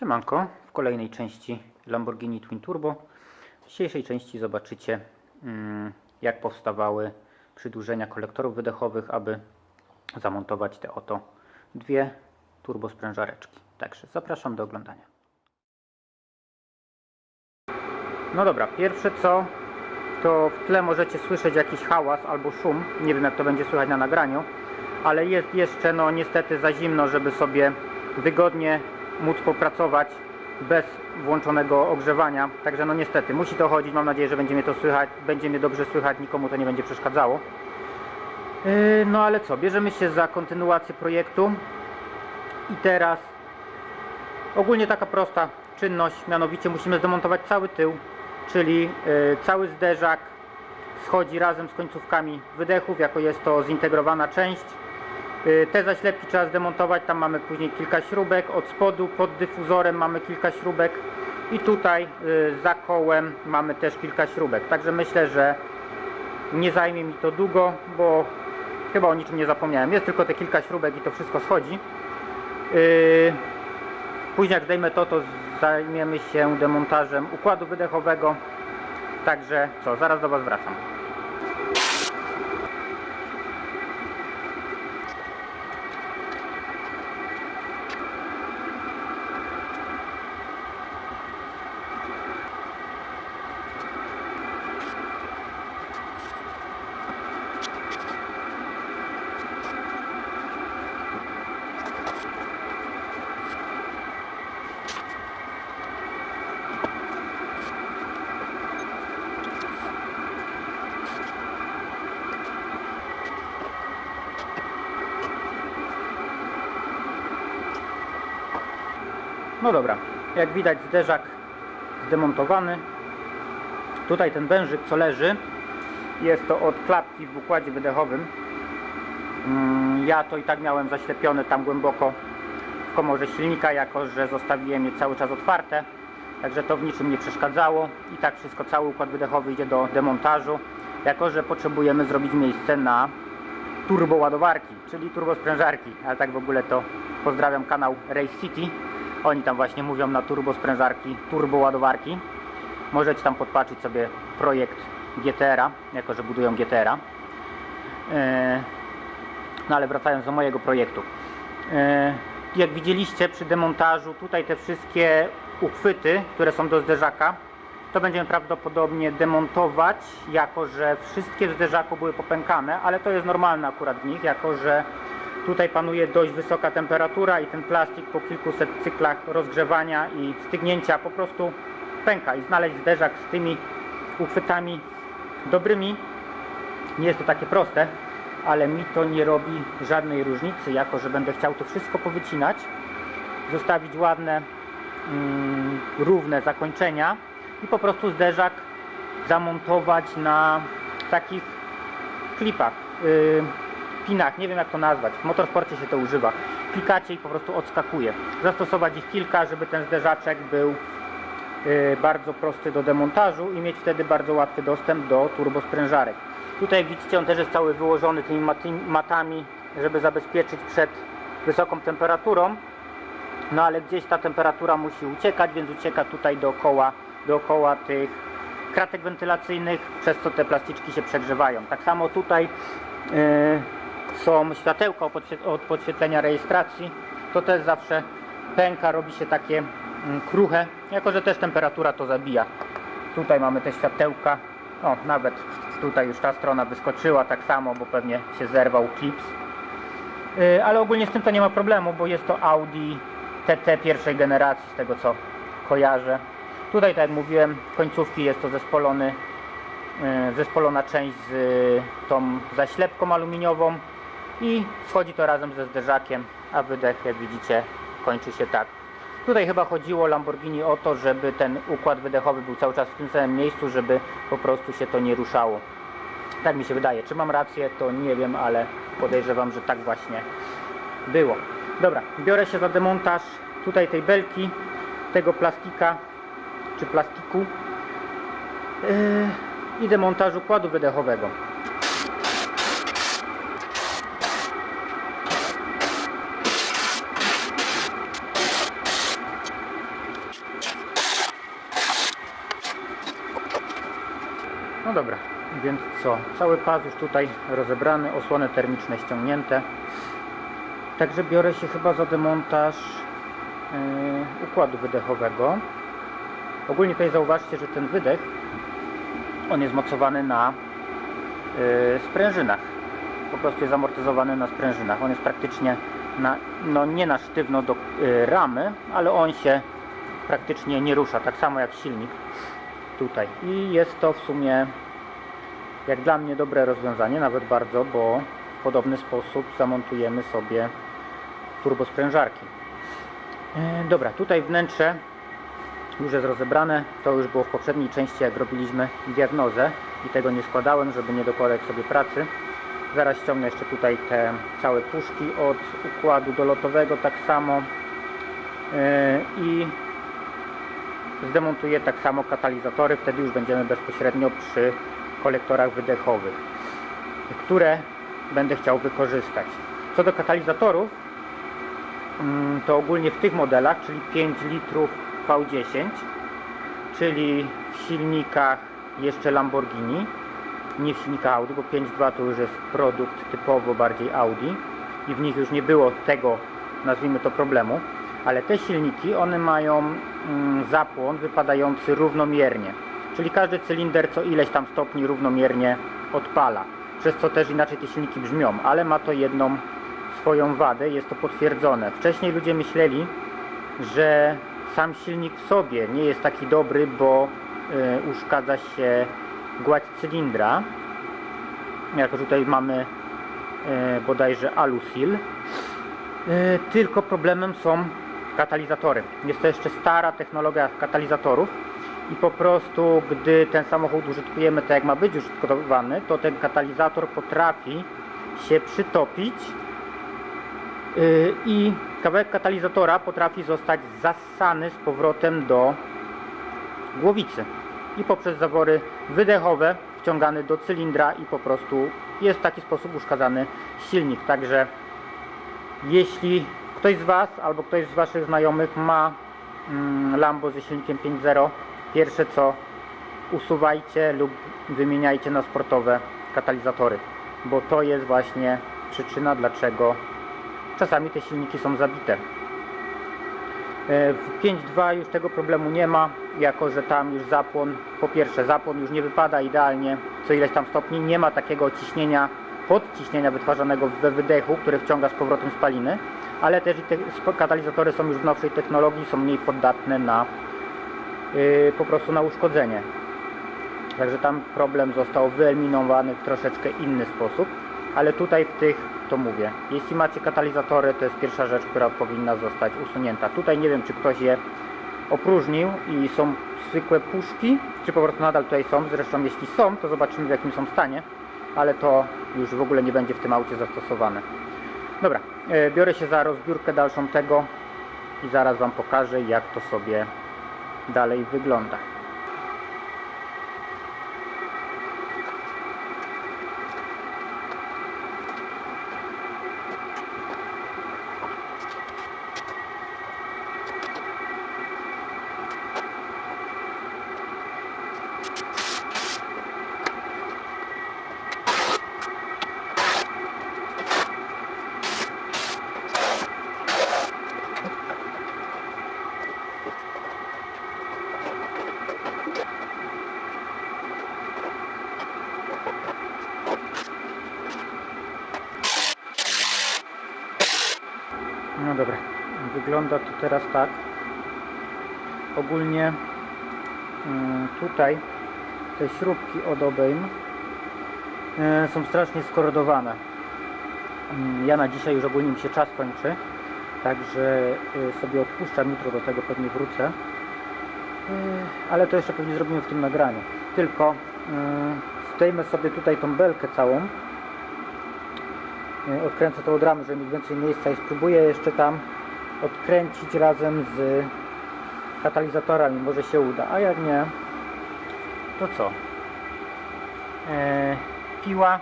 Siemanko, w kolejnej części Lamborghini Twin Turbo. W dzisiejszej części zobaczycie mm, jak powstawały przydłużenia kolektorów wydechowych, aby zamontować te oto dwie turbosprężareczki. Także zapraszam do oglądania. No dobra, pierwsze co to w tle możecie słyszeć jakiś hałas albo szum. Nie wiem jak to będzie słychać na nagraniu, ale jest jeszcze no niestety za zimno, żeby sobie wygodnie móc popracować bez włączonego ogrzewania. Także no niestety musi to chodzić. Mam nadzieję, że będzie mnie to słychać, będzie mnie dobrze słychać, nikomu to nie będzie przeszkadzało. Yy, No ale co, bierzemy się za kontynuację projektu i teraz ogólnie taka prosta czynność, mianowicie musimy zdemontować cały tył, czyli yy, cały zderzak schodzi razem z końcówkami wydechów, jako jest to zintegrowana część. Y, Te zaślepki trzeba zdemontować, tam mamy później kilka śrubek, od spodu pod dyfuzorem mamy kilka śrubek i tutaj y, za kołem mamy też kilka śrubek. Także myślę, że nie zajmie mi to długo, bo chyba o niczym nie zapomniałem. Jest tylko te kilka śrubek i to wszystko schodzi. Y, Później jak zdejmę to, to zajmiemy się demontażem układu wydechowego. Także co, zaraz do Was wracam. No dobra, jak widać zderzak zdemontowany. Tutaj ten wężyk co leży jest to od klapki w układzie wydechowym. Mm, Ja to i tak miałem zaślepione tam głęboko w komorze silnika, jako że zostawiłem je cały czas otwarte. Także to w niczym nie przeszkadzało. I tak wszystko, cały układ wydechowy idzie do demontażu. Jako że potrzebujemy zrobić miejsce na turboładowarki, czyli turbosprężarki. Ale tak w ogóle to pozdrawiam kanał Race City. Oni tam właśnie mówią na turbosprężarki, turboładowarki. Możecie tam podpatrzeć sobie projekt GTR-a, jako że budują GTR-a. Yy, No ale wracając do mojego projektu. Yy, Jak widzieliście przy demontażu, tutaj te wszystkie uchwyty, które są do zderzaka, to będziemy prawdopodobnie demontować, jako że wszystkie w zderzaku były popękane, ale to jest normalne akurat w nich, jako że tutaj panuje dość wysoka temperatura i ten plastik po kilkuset cyklach rozgrzewania i stygnięcia po prostu pęka i znaleźć zderzak z tymi uchwytami dobrymi. Nie jest to takie proste, ale mi to nie robi żadnej różnicy, jako że będę chciał to wszystko powycinać, zostawić ładne, mm, równe zakończenia i po prostu zderzak zamontować na takich klipach, yy, pinach, nie wiem jak to nazwać, w motorsporcie się to używa. Klikacie i po prostu odskakuje. Zastosować ich kilka, żeby ten zderzaczek był yy, bardzo prosty do demontażu i mieć wtedy bardzo łatwy dostęp do turbosprężarek. Tutaj jak widzicie on też jest cały wyłożony tymi matami, żeby zabezpieczyć przed wysoką temperaturą. No ale gdzieś ta temperatura musi uciekać, więc ucieka tutaj dookoła, dookoła tych kratek wentylacyjnych, przez co te plasticzki się przegrzewają. Tak samo tutaj yy, są światełka od podświe- od podświetlenia rejestracji. To też zawsze pęka, robi się takie mm, kruche, jako że też temperatura to zabija. Tutaj mamy te światełka. O, nawet tutaj już ta strona wyskoczyła tak samo, bo pewnie się zerwał klips. Yy, ale ogólnie z tym to nie ma problemu, bo jest to Audi TT pierwszej generacji, z tego co kojarzę. Tutaj, tak jak mówiłem, końcówki jest to zespolony, yy, zespolona część z tą zaślepką aluminiową i wchodzi to razem ze zderzakiem, a wydech, jak widzicie, kończy się tak. Tutaj chyba chodziło Lamborghini o to, żeby ten układ wydechowy był cały czas w tym samym miejscu, żeby po prostu się to nie ruszało. Tak mi się wydaje. Czy mam rację, to nie wiem, ale podejrzewam, że tak właśnie było. Dobra, biorę się za demontaż tutaj tej belki, tego plastika, czy plastiku yy, i demontaż układu wydechowego. No dobra, więc co? Cały pas już tutaj rozebrany, osłony termiczne ściągnięte. Także biorę się chyba za demontaż yy, układu wydechowego. Ogólnie tutaj zauważcie, że ten wydech on jest mocowany na yy, sprężynach. Po prostu jest amortyzowany na sprężynach. On jest praktycznie na, no nie na sztywno do yy, ramy, ale on się praktycznie nie rusza, tak samo jak silnik tutaj. I jest to w sumie jak dla mnie dobre rozwiązanie, nawet bardzo, bo w podobny sposób zamontujemy sobie turbosprężarki. E, dobra, tutaj wnętrze już jest rozebrane. To już było w poprzedniej części, jak robiliśmy diagnozę i tego nie składałem, żeby nie dokładać sobie pracy. Zaraz ściągnę jeszcze tutaj te całe puszki od układu dolotowego tak samo E, i zdemontuję tak samo katalizatory, wtedy już będziemy bezpośrednio przy kolektorach wydechowych, które będę chciał wykorzystać. Co do katalizatorów, mm, to ogólnie w tych modelach, czyli 5 litrów V10, czyli w silnikach jeszcze Lamborghini, nie w silnikach Audi, bo 5.2 to już jest produkt typowo bardziej Audi i w nich już nie było tego, nazwijmy to problemu, ale te silniki, one mają mm, zapłon wypadający równomiernie, czyli każdy cylinder co ileś tam stopni równomiernie odpala, przez co też inaczej te silniki brzmią, ale ma to jedną swoją wadę, jest to potwierdzone. Wcześniej ludzie myśleli, że sam silnik w sobie nie jest taki dobry, bo y, uszkadza się gładź cylindra, jako tutaj mamy y, bodajże alusil, y, tylko problemem są katalizatory. Jest to jeszcze stara technologia katalizatorów i po prostu gdy ten samochód użytkujemy tak jak ma być użytkowany, to ten katalizator potrafi się przytopić yy, i kawałek katalizatora potrafi zostać zassany z powrotem do głowicy i poprzez zawory wydechowe wciągany do cylindra i po prostu jest w taki sposób uszkadzany silnik. Także jeśli ktoś z Was albo ktoś z Waszych znajomych ma mm, Lambo ze silnikiem 5.0, pierwsze co usuwajcie lub wymieniajcie na sportowe katalizatory, bo to jest właśnie przyczyna dlaczego czasami te silniki są zabite. E, W 5.2 już tego problemu nie ma, jako że tam już zapłon, po pierwsze zapłon już nie wypada idealnie co ileś tam stopni, nie ma takiego ciśnienia, podciśnienia wytwarzanego we wydechu, które wciąga z powrotem spaliny, ale też i te katalizatory są już w nowszej technologii, są mniej poddatne na yy, po prostu na uszkodzenie. Także tam problem został wyeliminowany w troszeczkę inny sposób, ale tutaj w tych to mówię. Jeśli macie katalizatory, to jest pierwsza rzecz, która powinna zostać usunięta. Tutaj nie wiem, czy ktoś je opróżnił i są zwykłe puszki, czy po prostu nadal tutaj są. Zresztą jeśli są, to zobaczymy w jakim są stanie, ale to już w ogóle nie będzie w tym aucie zastosowane. Dobra, e, biorę się za rozbiórkę dalszą tego i zaraz Wam pokażę, jak to sobie dalej wygląda. No dobra, wygląda to teraz tak. Ogólnie mm, tutaj te śrubki od obejm e, są strasznie skorodowane. Mm, Ja na dzisiaj już ogólnie mi się czas kończy, także e, sobie odpuszczam, jutro do tego pewnie wrócę. E, Ale to jeszcze pewnie zrobimy w tym nagraniu. Tylko zdejmę sobie tutaj tą belkę całą odkręcę to od ramy, żeby mieć więcej miejsca i spróbuję jeszcze tam odkręcić razem z katalizatorami, może się uda, a jak nie to co? E, piła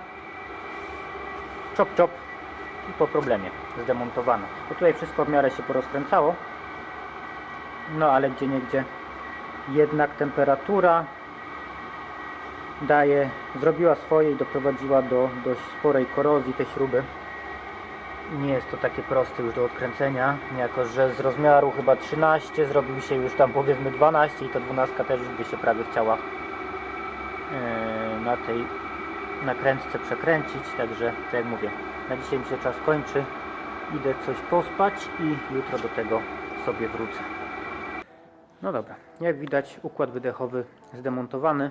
chop chop i po problemie zdemontowane. Bo tutaj wszystko w miarę się porozkręcało. No ale gdzie niegdzie jednak temperatura daje, zrobiła swoje i doprowadziła do dość sporej korozji te śruby. Nie jest to takie proste już do odkręcenia, jako że z rozmiaru chyba 13 zrobił się już tam powiedzmy 12 i ta 12 też już by się prawie chciała e, na tej nakrętce przekręcić, także tak jak mówię, na dzisiaj mi się czas kończy, idę coś pospać i jutro do tego sobie wrócę. No dobra, jak widać układ wydechowy zdemontowany.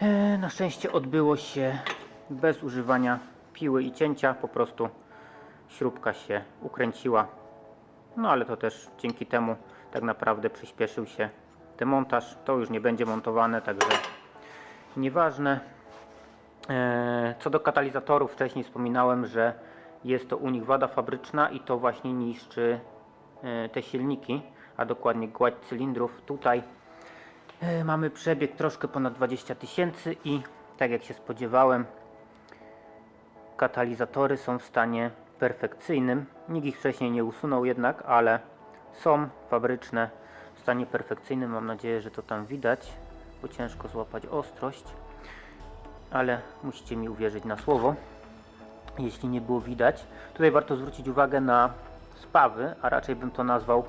E, Na szczęście odbyło się bez używania piły i cięcia, po prostu śrubka się ukręciła. No ale to też dzięki temu tak naprawdę przyspieszył się demontaż. To już nie będzie montowane, także nieważne. E, Co do katalizatorów, wcześniej wspominałem, że jest to u nich wada fabryczna i to właśnie niszczy e, te silniki, a dokładnie gładź cylindrów. Tutaj e, mamy przebieg troszkę ponad 20 tysięcy i tak jak się spodziewałem, katalizatory są w stanie perfekcyjnym. Nikt ich wcześniej nie usunął jednak, ale są fabryczne w stanie perfekcyjnym. Mam nadzieję, że to tam widać, bo ciężko złapać ostrość, ale musicie mi uwierzyć na słowo, jeśli nie było widać. Tutaj warto zwrócić uwagę na spawy, a raczej bym to nazwał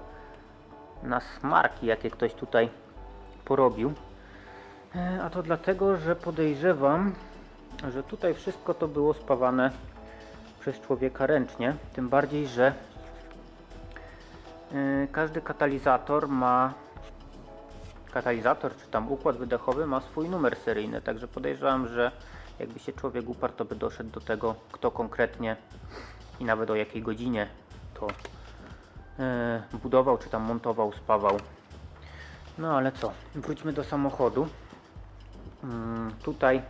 na smarki, jakie ktoś tutaj porobił. E, A to dlatego, że podejrzewam, że tutaj wszystko to było spawane przez człowieka ręcznie. Tym bardziej, że e, każdy katalizator ma katalizator czy tam układ wydechowy ma swój numer seryjny, także podejrzewam, że jakby się człowiek uparł, to by doszedł do tego, kto konkretnie i nawet o jakiej godzinie to e, budował, czy tam montował, spawał. No ale co, wróćmy do samochodu. Mm, tutaj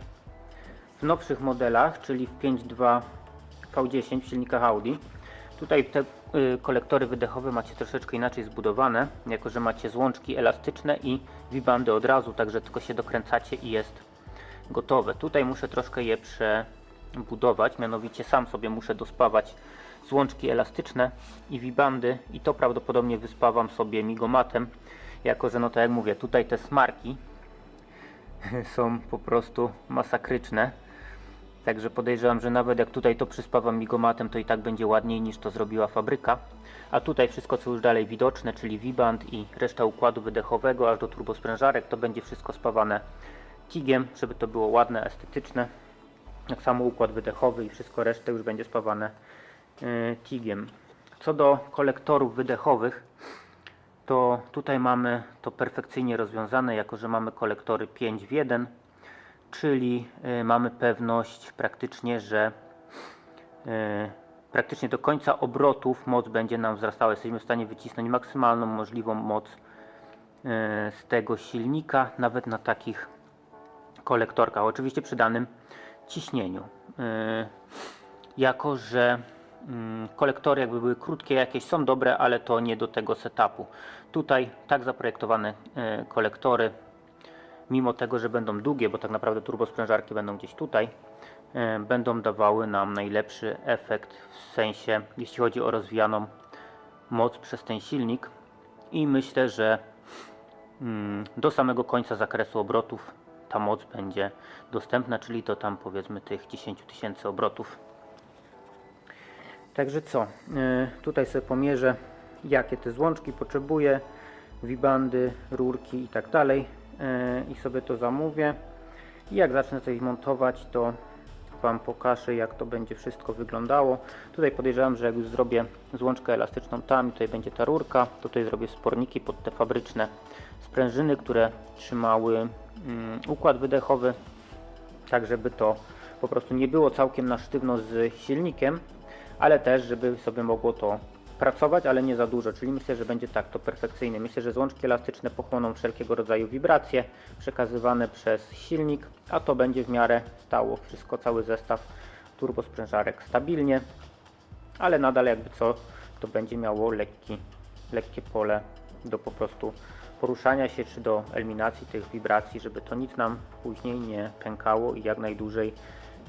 w nowszych modelach, czyli w 5.2 V10 w silnikach Audi, tutaj te y, kolektory wydechowe macie troszeczkę inaczej zbudowane, jako że macie złączki elastyczne i wibandy od razu, także tylko się dokręcacie i jest gotowe. Tutaj muszę troszkę je przebudować, mianowicie sam sobie muszę dospawać złączki elastyczne i wibandy i to prawdopodobnie wyspawam sobie migomatem, jako że no tak jak mówię, tutaj te smarki są po prostu masakryczne. Także podejrzewam, że nawet jak tutaj to przyspawam migomatem, to i tak będzie ładniej niż to zrobiła fabryka. A tutaj wszystko co już dalej widoczne, czyli Viband i reszta układu wydechowego aż do turbosprężarek, to będzie wszystko spawane tigiem, żeby to było ładne, estetyczne. Jak samo układ wydechowy i wszystko resztę już będzie spawane tigiem. Co do kolektorów wydechowych, to tutaj mamy to perfekcyjnie rozwiązane, jako że mamy kolektory 5 w 1, czyli y, mamy pewność praktycznie, że y, praktycznie do końca obrotów moc będzie nam wzrastała. Jesteśmy w stanie wycisnąć maksymalną możliwą moc y, z tego silnika, nawet na takich kolektorkach, oczywiście przy danym ciśnieniu. Jako, że mm, kolektory jakby były krótkie jakieś są dobre, ale to nie do tego setupu. Tutaj tak zaprojektowane kolektory, mimo tego, że będą długie, bo tak naprawdę turbosprężarki będą gdzieś tutaj, y, będą dawały nam najlepszy efekt w sensie, jeśli chodzi o rozwijaną moc przez ten silnik. I myślę, że mm, do samego końca zakresu obrotów ta moc będzie dostępna, czyli to tam powiedzmy tych 10 tysięcy obrotów. Także co, yy, tutaj sobie pomierzę jakie te złączki potrzebuję, wibandy, rurki i tak dalej i sobie to zamówię i jak zacznę coś montować to Wam pokażę jak to będzie wszystko wyglądało. Tutaj podejrzewam, że jak już zrobię złączkę elastyczną tam, tutaj będzie ta rurka, tutaj zrobię sporniki pod te fabryczne sprężyny, które trzymały mm, układ wydechowy, tak żeby to po prostu nie było całkiem na sztywno z silnikiem, ale też żeby sobie mogło to pracować, ale nie za dużo, czyli myślę, że będzie tak to perfekcyjnie. Myślę, że złączki elastyczne pochłoną wszelkiego rodzaju wibracje przekazywane przez silnik, a to będzie w miarę stało wszystko, cały zestaw turbosprężarek stabilnie, ale nadal jakby co, to będzie miało lekki, lekkie pole do po prostu poruszania się, czy do eliminacji tych wibracji, żeby to nic nam później nie pękało i jak najdłużej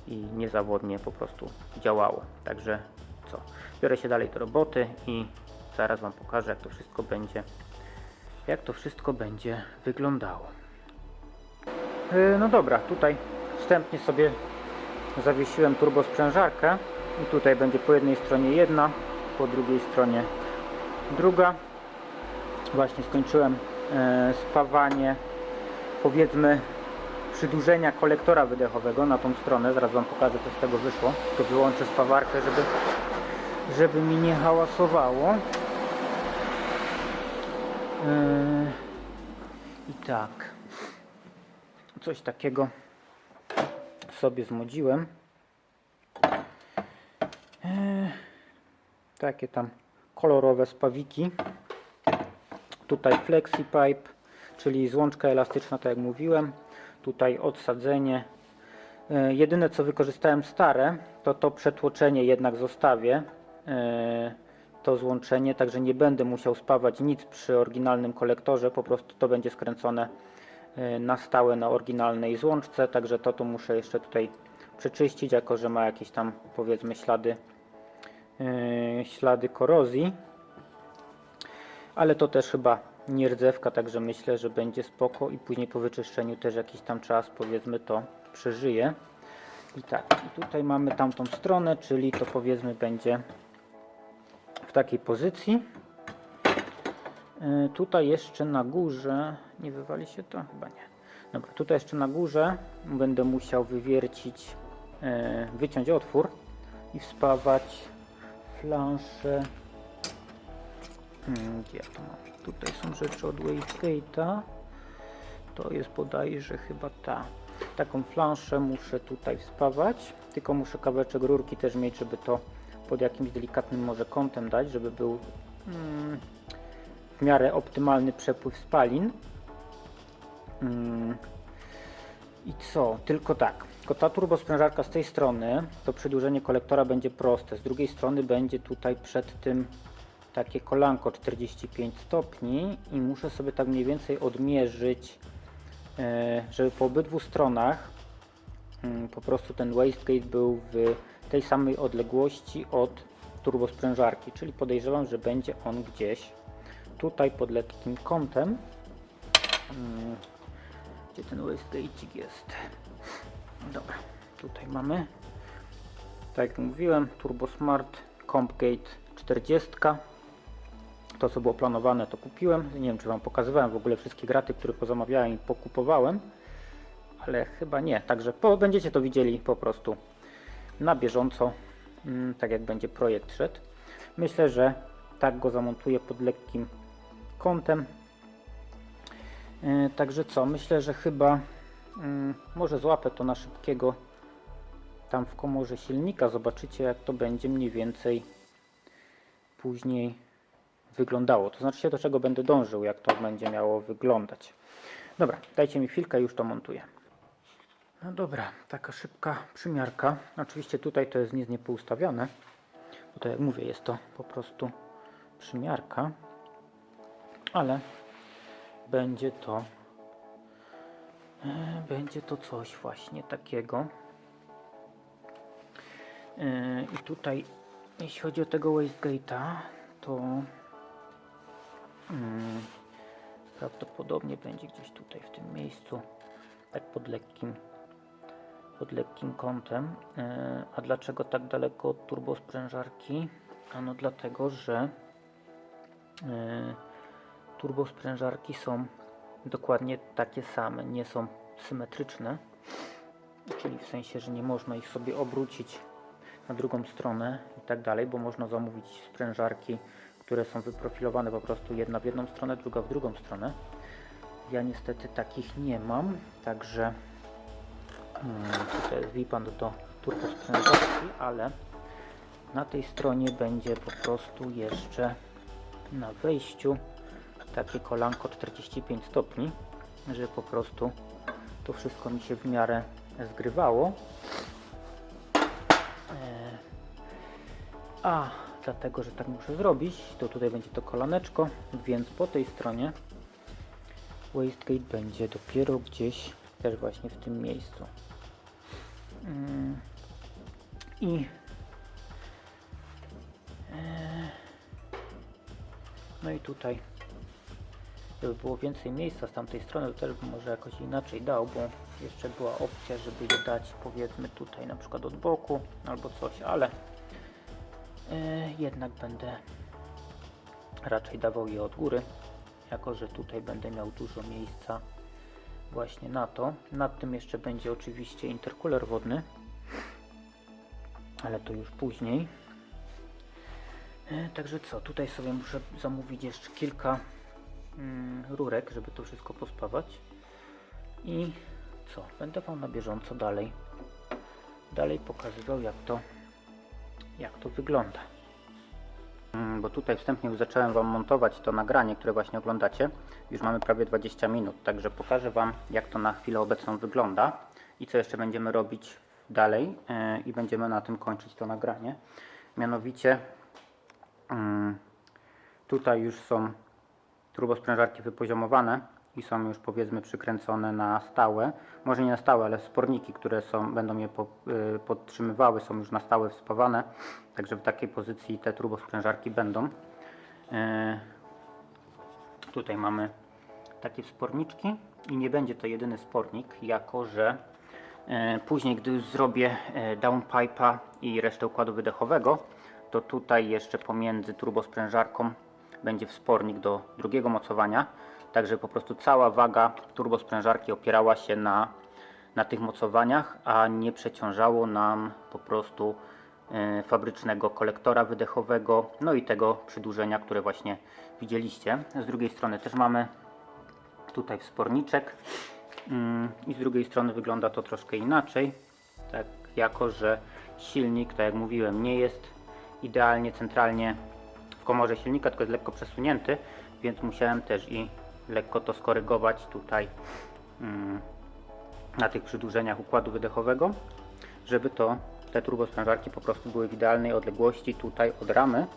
i niezawodnie po prostu działało. Także co, biorę się dalej do roboty i zaraz Wam pokażę, jak to wszystko będzie, jak to wszystko będzie wyglądało. Yy, No dobra, tutaj wstępnie sobie zawiesiłem turbosprężarkę i tutaj będzie po jednej stronie jedna, po drugiej stronie druga. Właśnie skończyłem e, spawanie powiedzmy przydłużenia kolektora wydechowego na tą stronę. Zaraz Wam pokażę co z tego wyszło. To wyłączę spawarkę, żeby, żeby mi nie hałasowało. Yy, I tak. Coś takiego sobie zmodziłem. Yy, takie tam kolorowe spawiki. Tutaj flexi pipe, czyli złączka elastyczna, tak jak mówiłem. Tutaj odsadzenie. Yy, Jedyne co wykorzystałem stare, to to przetłoczenie jednak zostawię. Yy, To złączenie, także nie będę musiał spawać nic przy oryginalnym kolektorze, po prostu to będzie skręcone yy, na stałe na oryginalnej złączce, także to tu muszę jeszcze tutaj przeczyścić, jako że ma jakieś tam powiedzmy ślady, ślady korozji. Ale to też chyba nie rdzewka, także myślę, że będzie spoko i później po wyczyszczeniu też jakiś tam czas powiedzmy to przeżyje. I tak, i tutaj mamy tamtą stronę, czyli to powiedzmy będzie w takiej pozycji. Yy, Tutaj jeszcze na górze, nie wywali się to? Chyba nie. Dobra, tutaj jeszcze na górze będę musiał wywiercić, yy, wyciąć otwór i wspawać flanszę. Hmm, Gdzie ja to mam? Tutaj są rzeczy od Wastegate'a. To jest bodajże chyba ta. Taką flanszę muszę tutaj wspawać, tylko muszę kawałeczek rurki też mieć, żeby to pod jakimś delikatnym może kątem dać, żeby był mm, w miarę optymalny przepływ spalin. Mm. I co? Tylko tak. Tylko ta turbosprężarka z tej strony, to przedłużenie kolektora będzie proste. Z drugiej strony będzie tutaj przed tym takie kolanko 45 stopni i muszę sobie tak mniej więcej odmierzyć, e, żeby po obydwu stronach mm, po prostu ten wastegate był w tej samej odległości od turbosprężarki, czyli podejrzewam, że będzie on gdzieś tutaj pod lekkim kątem. Mm, Gdzie ten wastegate jest? Dobra, tutaj mamy. Tak jak mówiłem, Turbo Smart Compgate 40. To co było planowane to kupiłem. Nie wiem czy Wam pokazywałem w ogóle wszystkie graty, które pozamawiałem i pokupowałem. Ale chyba nie. Także po, będziecie to widzieli po prostu na bieżąco. mm, Tak jak będzie projekt szedł. Myślę, że tak go zamontuję pod lekkim kątem. E, Także co? Myślę, że chyba mm, może złapę to na szybkiego tam w komorze silnika. Zobaczycie jak to będzie mniej więcej później wyglądało. To znaczy się do czego będę dążył, jak to będzie miało wyglądać. Dobra, dajcie mi chwilkę, już to montuję. No dobra, taka szybka przymiarka. Oczywiście tutaj to jest nic nie poustawiane. Bo tak jak mówię, jest to po prostu przymiarka. Ale będzie to e, będzie to coś właśnie takiego. E, I tutaj, jeśli chodzi o tego wastegate'a, to mm, prawdopodobnie będzie gdzieś tutaj w tym miejscu, tak pod lekkim, pod lekkim kątem. E, A dlaczego tak daleko od turbosprężarki? Ano dlatego, że e, turbosprężarki są dokładnie takie same, nie są symetryczne, czyli w sensie, że nie można ich sobie obrócić na drugą stronę i tak dalej, bo można zamówić sprężarki, które są wyprofilowane po prostu jedna w jedną stronę, druga w drugą stronę. Ja niestety takich nie mam, także mm, tutaj jest wipan do turbosprężarki, ale na tej stronie będzie po prostu jeszcze na wejściu takie kolanko 45 stopni, żeby po prostu to wszystko mi się w miarę zgrywało. E, A dlatego, że tak muszę zrobić, to tutaj będzie to kolaneczko, więc po tej stronie wastegate będzie dopiero gdzieś też właśnie w tym miejscu. Mm, I e, no i tutaj Gdyby było więcej miejsca z tamtej strony, to też może jakoś inaczej dał, bo jeszcze była opcja, żeby je dać powiedzmy tutaj na przykład od boku albo coś, ale jednak będę raczej dawał je od góry, jako że tutaj będę miał dużo miejsca właśnie na to. Nad tym jeszcze będzie oczywiście interkuler wodny, ale to już później. E, Także co, tutaj sobie muszę zamówić jeszcze kilka mm, rurek, żeby to wszystko pospawać. I co, będę Wam na bieżąco dalej dalej pokazywał jak to jak to wygląda. Mm, Bo tutaj wstępnie już zacząłem Wam montować to nagranie, które właśnie oglądacie. Już mamy prawie 20 minut, także pokażę Wam jak to na chwilę obecną wygląda i co jeszcze będziemy robić dalej e, i będziemy na tym kończyć to nagranie. Mianowicie mm, tutaj już są turbosprężarki wypoziomowane i są już powiedzmy przykręcone na stałe. Może nie na stałe, ale sporniki, które są, będą je po, y, podtrzymywały, są już na stałe wspawane. Także w takiej pozycji te turbosprężarki będą. Y, tutaj mamy takie wsporniczki i nie będzie to jedyny spornik, jako że e, później, gdy już zrobię e, downpipe'a i resztę układu wydechowego, to tutaj jeszcze pomiędzy turbosprężarką będzie wspornik do drugiego mocowania, także po prostu cała waga turbosprężarki opierała się na, na tych mocowaniach, a nie przeciążało nam po prostu e, fabrycznego kolektora wydechowego, no i tego przydłużenia, które właśnie widzieliście. Z drugiej strony też mamy tutaj wsporniczek Mm, i z drugiej strony wygląda to troszkę inaczej, tak jako że silnik, tak jak mówiłem, nie jest idealnie centralnie w komorze silnika, tylko jest lekko przesunięty, więc musiałem też i lekko to skorygować tutaj mm, na tych przydłużeniach układu wydechowego, żeby to te turbosprężarki po prostu były w idealnej odległości tutaj od ramy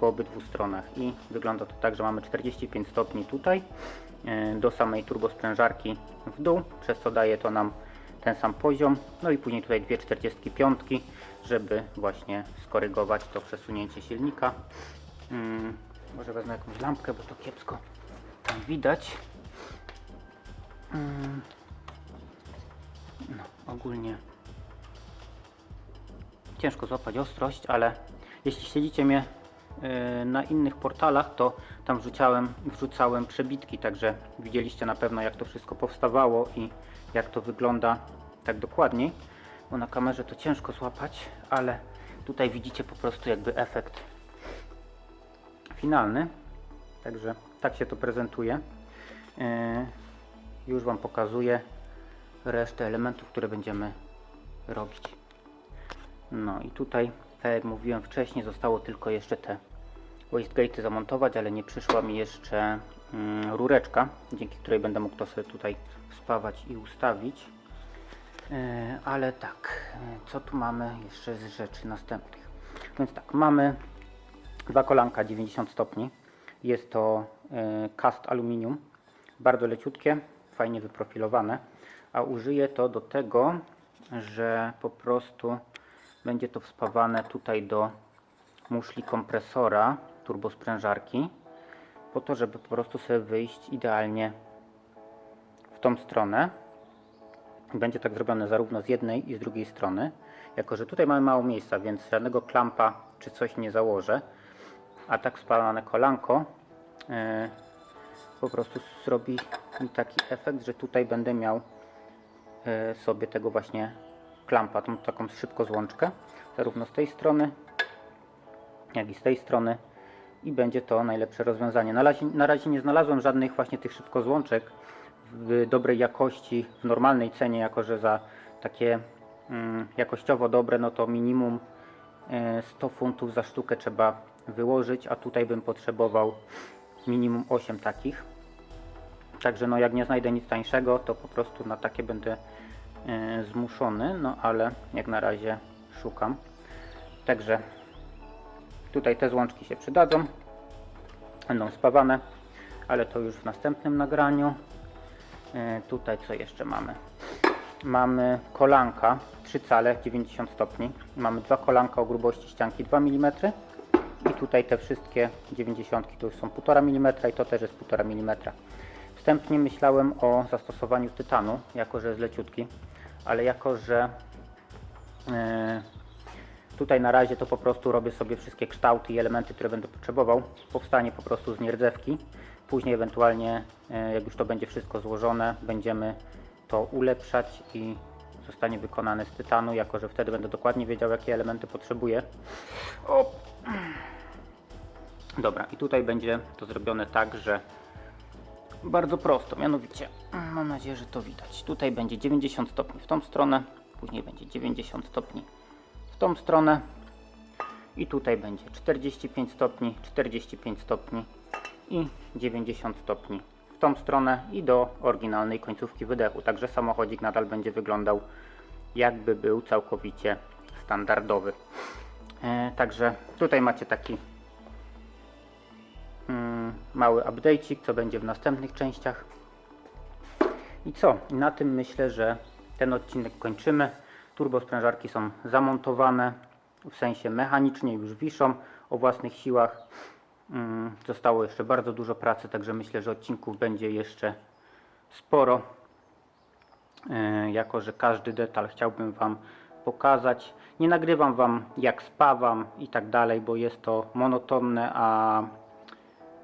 po obydwu stronach. I wygląda to tak, że mamy 45 stopni tutaj e, do samej turbosprężarki w dół, przez co daje to nam ten sam poziom, no i później tutaj dwie 45, żeby właśnie skorygować to przesunięcie silnika. Mm, może wezmę jakąś lampkę, bo to kiepsko widać. Mm, no, ogólnie ciężko złapać ostrość, ale jeśli śledzicie mnie e, na innych portalach, to tam wrzucałem, wrzucałem przebitki, także widzieliście na pewno jak to wszystko powstawało i jak to wygląda tak dokładniej, bo na kamerze to ciężko złapać, ale tutaj widzicie po prostu jakby efekt finalny, także tak się to prezentuje. E, Już Wam pokazuję resztę elementów, które będziemy robić. No i tutaj, tak jak mówiłem wcześniej, zostało tylko jeszcze te wastegate'y zamontować, ale nie przyszła mi jeszcze mm, rureczka, dzięki której będę mógł to sobie tutaj spawać i ustawić. E, ale tak, co tu mamy jeszcze z rzeczy następnych? Więc tak, mamy dwa kolanka 90 stopni. Jest to e, cast aluminium, bardzo leciutkie, fajnie wyprofilowane, a użyję to do tego, że po prostu będzie to wspawane tutaj do muszli kompresora turbosprężarki po to, żeby po prostu sobie wyjść idealnie w tą stronę. Będzie tak zrobione zarówno z jednej i z drugiej strony. Jako, że tutaj mamy mało miejsca, więc żadnego klampa czy coś nie założę. A tak spalane kolanko e, po prostu zrobi mi taki efekt, że tutaj będę miał e, sobie tego właśnie klampa, tą taką szybko złączkę, zarówno z tej strony, jak i z tej strony i będzie to najlepsze rozwiązanie. Na razie, na razie nie znalazłem żadnych właśnie tych szybko złączek w dobrej jakości, w normalnej cenie, jako że za takie mm, jakościowo dobre, no to minimum e, 100 funtów za sztukę trzeba wyłożyć, a tutaj bym potrzebował minimum 8 takich. Także no jak nie znajdę nic tańszego, to po prostu na takie będę e, zmuszony, no ale jak na razie szukam. Także tutaj te złączki się przydadzą, będą spawane, ale to już w następnym nagraniu. E, tutaj co jeszcze mamy? Mamy kolanka 3 cale 90 stopni. Mamy dwa kolanka o grubości ścianki 2 mm I tutaj te wszystkie 90 to już są 1,5 mm i to też jest 1,5 mm. Wstępnie myślałem o zastosowaniu tytanu, jako że jest leciutki, ale jako że e, tutaj na razie to po prostu robię sobie wszystkie kształty i elementy, które będę potrzebował, powstanie po prostu z nierdzewki. Później ewentualnie, e, jak już to będzie wszystko złożone, będziemy to ulepszać i zostanie wykonane z tytanu, jako że wtedy będę dokładnie wiedział, jakie elementy potrzebuję. O! Dobra, i tutaj będzie to zrobione tak, że bardzo prosto, mianowicie mam nadzieję, że to widać. Tutaj będzie 90 stopni w tą stronę, później będzie 90 stopni w tą stronę i tutaj będzie 45 stopni, 45 stopni i 90 stopni tą stronę i do oryginalnej końcówki wydechu. Także samochodzik nadal będzie wyglądał jakby był całkowicie standardowy. E, także tutaj macie taki mm, mały update'ik, co będzie w następnych częściach. I co? Na tym myślę, że ten odcinek kończymy. Turbosprężarki są zamontowane, w sensie mechanicznie już wiszą o własnych siłach. Mm, Zostało jeszcze bardzo dużo pracy, także myślę, że odcinków będzie jeszcze sporo. E, jako że każdy detal chciałbym Wam pokazać. Nie nagrywam Wam jak spawam i tak dalej, bo jest to monotonne, a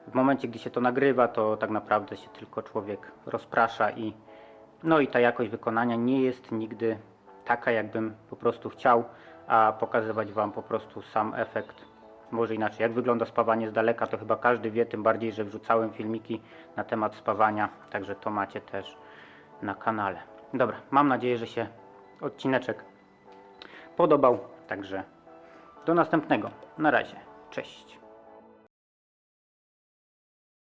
w momencie, gdy się to nagrywa, to tak naprawdę się tylko człowiek rozprasza i no i ta jakość wykonania nie jest nigdy taka, jakbym po prostu chciał, a pokazywać Wam po prostu sam efekt. Może inaczej, jak wygląda spawanie z daleka, to chyba każdy wie, tym bardziej, że wrzucałem filmiki na temat spawania, także to macie też na kanale. Dobra, mam nadzieję, że się odcineczek podobał, także do następnego. Na razie, cześć.